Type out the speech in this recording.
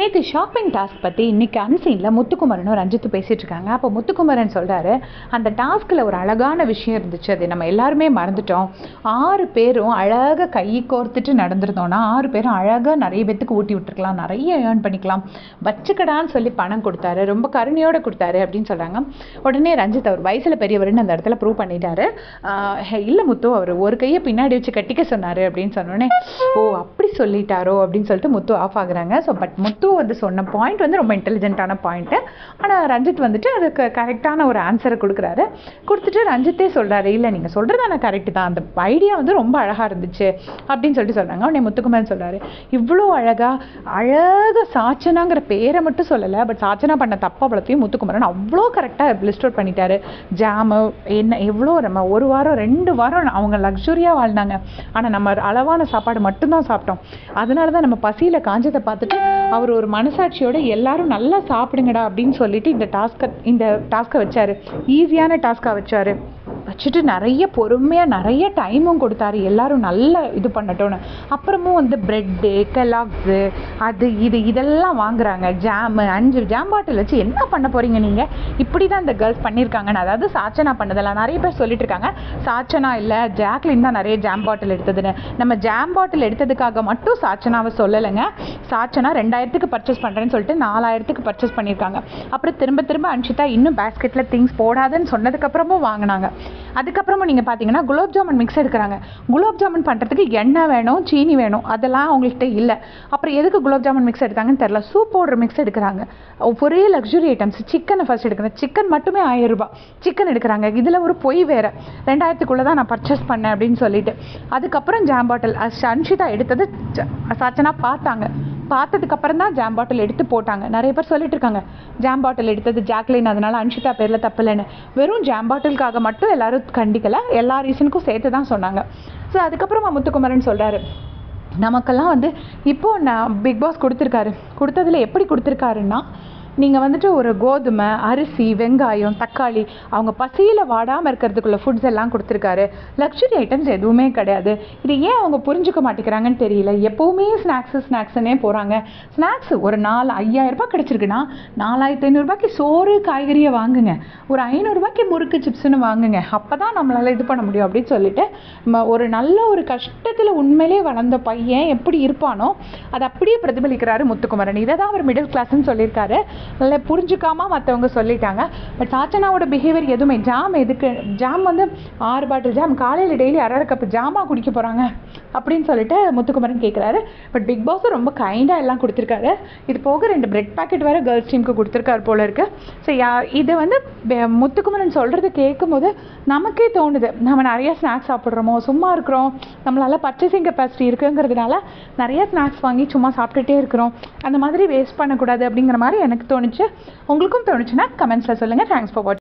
நேற்று shopping task பற்றி இன்றைக்கி அன்சீனில் முத்துக்குமரனும் ரஞ்சித்து பேசிகிட்டு இருக்காங்க. அப்போ முத்துக்குமரன் சொல்கிறாரு அந்த டாஸ்கில் ஒரு அழகான விஷயம் இருந்துச்சு. அது நம்ம எல்லாருமே மறந்துட்டோம். ஆறு பேரும் அழகாக கை கோர்த்துட்டு நடந்திருந்தோம்னா ஆறு பேரும் அழகாக நிறைய பேத்துக்கு ஊட்டி விட்டுருக்கலாம் நிறைய ஏர்ன் பண்ணிக்கலாம். வச்சுக்கடான்னு சொல்லி பணம் கொடுத்தாரு ரொம்ப கருணையோடு கொடுத்தாரு அப்படின்னு சொல்கிறாங்க உடனே ரஞ்சித் அவர் வயசில் பெரியவர்னு அந்த இடத்துல ப்ரூவ் பண்ணிட்டாரு. இல்லை முத்து அவர் ஒரு கையை பின்னாடி வச்சு கட்டிக்க சொன்னார் அப்படின்னு சொன்னோடனே ஓ அப்படி சொல்லிட்டாரோ அப்படின்னு சொல்லிட்டு முத்து ஆஃப் ஆகுறாங்க. ஸோ பட் முத்து வந்து சொன்ன பாயிண்ட் வந்து ரொம்ப இன்டெலிஜென்ட்டான பாயிண்ட்டு ஆனால் ரஞ்சித் வந்துட்டு அதுக்கு கரெக்டான ஒரு ஆன்சரை கொடுக்குறாரு. கொடுத்துட்டு ரஞ்சித்தே சொல்கிறாரு இல்லை நீங்கள் சொல்கிறது ஆனால் கரெக்டு தான். அந்த ஐடியா வந்து ரொம்ப அழகாக இருந்துச்சு. அப்படின்னு சொல்லிட்டு சொல்கிறாங்க உடனே முத்துக்குமார் சொல்கிறாரு இவ்வளோ அழகாக அழகாக சாச்சனாங்கிற பேரை மட்டும் சொல்லலை பட் சாச்சனா பண்ண தப்பா பழத்தையும் முத்துக்குமரன் அவ்வளோ கரெக்டாக லிஸ்ட் அவுட் பண்ணிட்டாரு. ஜாமு என்ன எவ்வளோ நம்ம ஒரு வாரம் ரெண்டு வாரம் அவங்க லக்ஸுரியாக வாழ்ந்தாங்க. ஆனால் நம்ம அளவான சாப்பாடு மட்டும்தான் சாப்பிட்டோம். அதனால தான் நம்ம பசியில் காஞ்சதை பார்த்துட்டு அவர் ஒரு மனசாட்சியோட எல்லாரும் நல்லா சாப்பிடுங்கடா அப்படின்னு சொல்லிட்டு இந்த டாஸ்க்கை இந்த டாஸ்க்கை வச்சார். ஈஸியான டாஸ்க்காக வச்சார். வச்சுட்டு நிறைய பொறுமையாக நிறைய டைமும் கொடுத்தாரு. எல்லாரும் நல்லா இது பண்ணட்டோன்னு அப்புறமும் வந்து ப்ரெட்டு கெலாக்ஸு அது இது இதெல்லாம் வாங்குறாங்க. ஜாமு அஞ்சு ஜாம் பாட்டில் வச்சு என்ன பண்ண போகிறீங்க நீங்கள் இப்படி தான் இந்த கேர்ள்ஸ் பண்ணியிருக்காங்கன்னு அதாவது சாச்சனா பண்ணதெல்லாம் நிறைய பேர் சொல்லிட்டு இருக்காங்க. சாச்சனா இல்லை ஜாக்லின் தான் நிறைய ஜாம் பாட்டில் எடுத்ததுன்னு. நம்ம ஜாம் பாட்டில் எடுத்ததுக்காக மட்டும் சாச்சனாவை சொல்லலைங்க. சாச்சனா ரெண்டாயிரத்துக்கு பர்ச்சேஸ் பண்ணுறேன்னு சொல்லிட்டு நாலாயிரத்துக்கு பர்ச்சேஸ் பண்ணியிருக்காங்க அப்புறம் திரும்ப திரும்ப அன்ஷிதா இன்னும் பேஸ்கெட்டில் திங்ஸ் போடாதுன்னு சொன்னதுக்கப்புறமும் வாங்கினாங்க. அதுக்கப்புறமா நீங்கள் பார்த்தீங்கன்னா குலோப் ஜாமுன் மிக்ஸ் எடுக்கிறாங்க. குலோப் ஜாமுன் பண்ணுறதுக்கு எண்ணெய் வேணும் சீனி வேணும். அதெல்லாம் அவங்கள்ட்ட இல்லை. அப்புறம் எதுக்கு குலோப் ஜாமுன் மிக்ஸ் எடுத்தாங்கன்னு தெரில சூப் பவுடர் மிக்ஸ் எடுக்கிறாங்க. ஒரே லக்ஸுரி ஐட்டம்ஸ் சிக்கனை ஃபர்ஸ்ட் எடுக்கிறேன் சிக்கன் மட்டுமே ஆயிரம் ரூபாய். சிக்கன் எடுக்கிறாங்க. இதில் ஒரு பொய் வேறு. ரெண்டாயிரத்துக்குள்ளே தான் நான் பர்ச்சேஸ் பண்ணேன் அப்படின்னு சொல்லிட்டு. அதுக்கப்புறம் ஜாம் பாட்டில் அன்ஷிதா எடுத்தது சாச்சனா பார்த்தாங்க. பார்த்ததுக்கு அப்புறம் தான் ஜாம் பாட்டில் எடுத்து போட்டாங்க. நிறைய பேர் சொல்லிட்டு இருக்காங்க ஜாம் பாட்டில் எடுத்தது ஜாக்லைன் அதனால அன்ஷிதா பேரில் தப்பில்லைன்னு. வெறும் ஜாம் பாட்டிலுக்காக மட்டும் எல்லாரும் கண்டிக்கலை. எல்லா ரீசனுக்கும் சேர்த்து தான் சொன்னாங்க. ஸோ அதுக்கப்புறமா முத்துக்குமரன் சொல்கிறாரு நமக்கெல்லாம் வந்து இப்போது நான் பிக் பாஸ் கொடுத்துருக்காரு. கொடுத்ததில் எப்படி கொடுத்துருக்காருன்னா நீங்கள் வந்துட்டு ஒரு கோதுமை அரிசி வெங்காயம் தக்காளி அவங்க பசியில் வாடாமல் இருக்கிறதுக்குள்ள ஃபுட்ஸ் எல்லாம் கொடுத்துருக்காரு. லக்ஸுரி ஐட்டம்ஸ் எதுவுமே கிடையாது. இது ஏன் அவங்க புரிஞ்சுக்க மாட்டேங்கிறாங்கன்னு தெரியல. எப்போவுமே ஸ்நாக்ஸு ஸ்நாக்ஸுன்னே போகிறாங்க ஸ்நாக்ஸ் ஒரு நாலு ஐயாயிரரூபா கிடச்சிருக்குன்னா நாலாயிரத்து ஐநூறுரூபாய்க்கு சோறு காய்கறியை வாங்குங்க. ஒரு ஐநூறுரூபாய்க்கு முறுக்கு சிப்ஸ்னு வாங்குங்க. அப்போ தான் நம்மளால் இது பண்ண முடியும் அப்படின்னு சொல்லிட்டு ஒரு நல்ல ஒரு கஷ்டத்தில் உண்மையிலே வளர்ந்த பையன் எப்படி இருப்பானோ அதை அப்படியே பிரதிபலிக்கிறாரு முத்துக்குமரன். இதை தான் அவர் மிடில் கிளாஸ்ன்னு சொல்லியிருக்காரு. நல்லா புரிஞ்சுக்காம மற்றவங்க சொல்லிட்டாங்க. பட் சாச்சனாவோட பிஹேவியர் எதுவுமே ஜாம் எதுக்கு ஜாம் வந்து ஆறு பாட்டில் ஜாம் காலையில் டெய்லி அரை கப்பு ஜாமா குடிக்க போகிறாங்க அப்படின்னு சொல்லிட்டு முத்துக்குமரன் கேட்குறாரு பட் பிக் பாஸ் ரொம்ப கைண்டாக எல்லாம் கொடுத்துருக்காரு. இது போக ரெண்டு பிரெட் பாக்கெட் வேறு கேர்ள்ஸ் டீமுக்கு கொடுத்துருக்காரு போல இருக்கு. ஸோ யா இது வந்து முத்துக்குமரன் சொல்கிறது கேட்கும்போது நமக்கே தோணுது. நம்ம நிறைய ஸ்நாக்ஸ் சாப்பிட்றோமோ சும்மா இருக்கிறோம். நம்மளால பர்ச்சேசிங் கெப்பாசிட்டி இருக்குங்கிறதுனால நிறைய ஸ்நாக்ஸ் வாங்கி சும்மா சாப்பிட்டுட்டே இருக்கிறோம். அந்த மாதிரி வேஸ்ட் பண்ணக்கூடாது அப்படிங்கிற மாதிரி எனக்கு தோணுச்சு. உங்களுக்கும் தோணுச்சுன்னா கமெண்ட்ஸில் சொல்லுங்கள் தேங்க்ஸ் ஃபார் வாட்சிங்